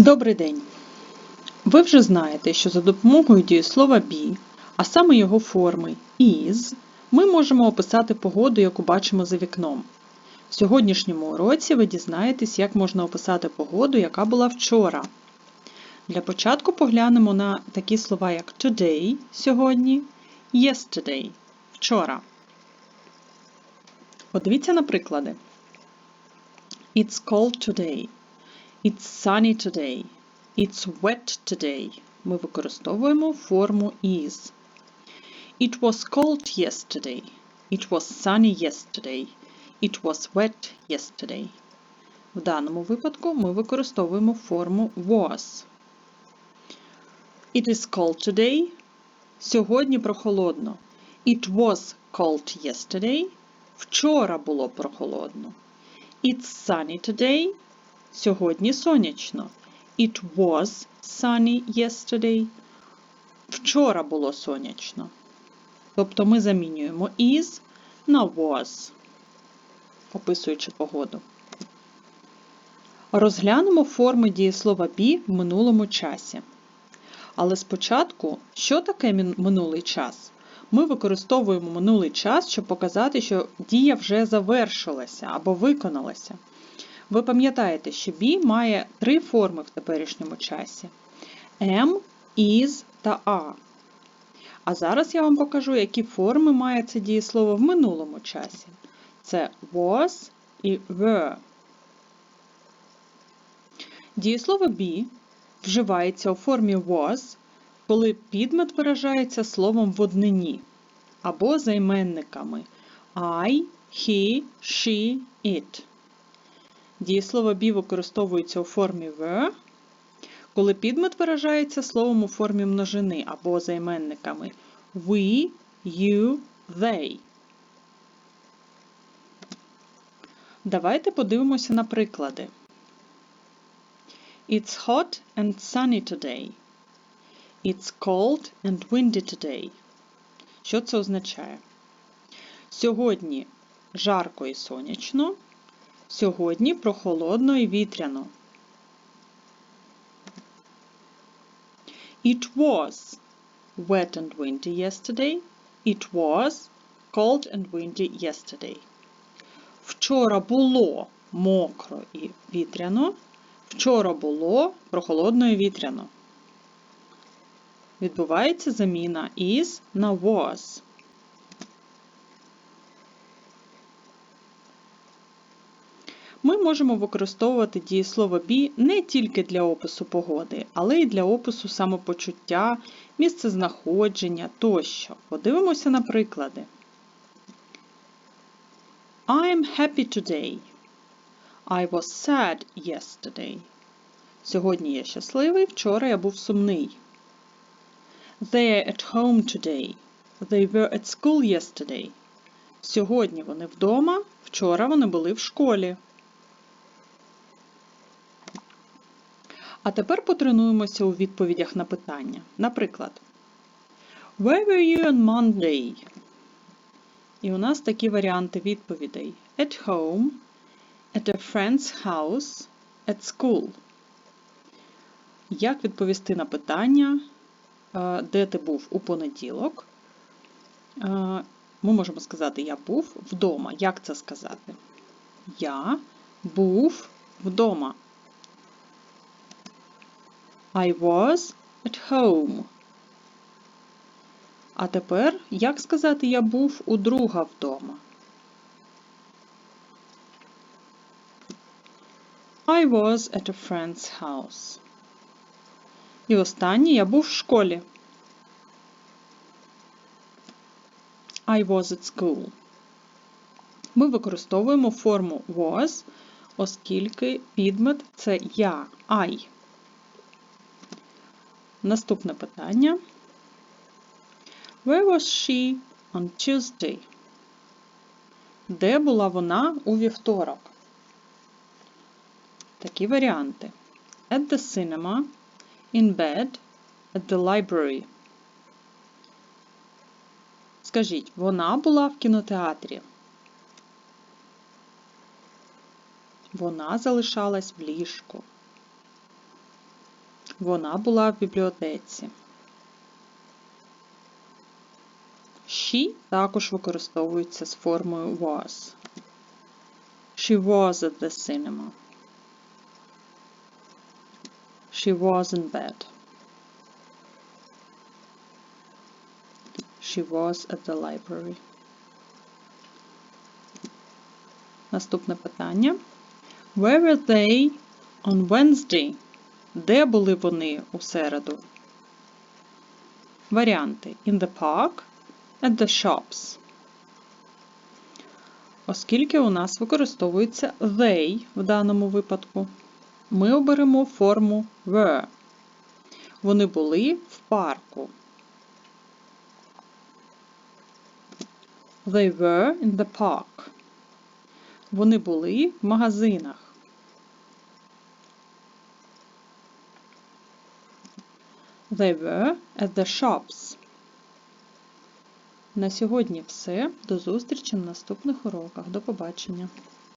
Добрий день! Ви вже знаєте, що за допомогою дієслова be, а саме його форми is, ми можемо описати погоду, яку бачимо за вікном. В сьогоднішньому уроці ви дізнаєтесь, як можна описати погоду, яка була вчора. Для початку поглянемо на такі слова, як today сьогодні, yesterday вчора. Подивіться на приклади. It's cold today. It's sunny today. It's wet today. Ми використовуємо форму is. It was cold yesterday. It was sunny yesterday. It was wet yesterday. В даному випадку ми використовуємо форму was. It is cold today. Сьогодні прохолодно. It was cold yesterday. Вчора було прохолодно. It's sunny today. Сьогодні сонячно. It was sunny yesterday. Вчора було сонячно. Тобто ми замінюємо is на was, описуючи погоду. Розглянемо форми дієслова be в минулому часі. Але спочатку, що таке минулий час? Ми використовуємо минулий час, щоб показати, що дія вже завершилася або виконалася. Ви пам'ятаєте, що be має три форми в теперішньому часі: am, is та are. А зараз я вам покажу, які форми має це дієслово в минулому часі. Це was і were. Дієслово be вживається у формі was, коли підмет виражається словом в однині або займенниками I, he, she, it. Дієслово be використовується у формі were, коли підмет виражається словом у формі множини або займенниками we, you, they. Давайте подивимося на приклади. It's hot and sunny today. It's cold and windy today. Що це означає? Сьогодні жарко і сонячно. Сьогодні прохолодно і вітряно. It was wet and windy yesterday. It was cold and windy yesterday. Вчора було мокро і вітряно. Вчора було прохолодно і вітряно. Відбувається заміна is на was. Ми можемо використовувати дієслово be не тільки для опису погоди, але й для опису самопочуття, місцезнаходження тощо. Подивимося на приклади. I am happy today. I was sad yesterday. Сьогодні я щасливий, вчора я був сумний. They are at home today. They were at school yesterday. Сьогодні вони вдома, вчора вони були в школі. А тепер потренуємося у відповідях на питання. Наприклад, Where were you on Monday? І у нас такі варіанти відповідей: At home, at a friend's house, at school. Як відповісти на питання, е, де ти був у понеділок? Е, ми можемо сказати, я був вдома. Як це сказати? Я був вдома. I was at home. А тепер, як сказати, я був у друга вдома? I was at a friend's house. І останнє я був в школі. I was at school. Ми використовуємо форму was, оскільки підмет це я, I. Наступне питання. Where was she on Tuesday? Де була вона у вівторок? Такі варіанти. At the cinema, in bed, at the library. Скажіть, вона була в кінотеатрі? Вона залишалась в ліжку. Вона була в бібліотеці. She також використовується з формою was. She was at the cinema. She was in bed. She was at the library. Наступне питання. Where were they on Wednesday? Де були вони у середу? Варіанти. In the park, at the shops. Оскільки у нас використовується they в даному випадку, ми оберемо форму were. Вони були в парку. They were in the park. Вони були в магазинах. They were at the shops. На сьогодні все. До зустрічі на наступних уроках. До побачення.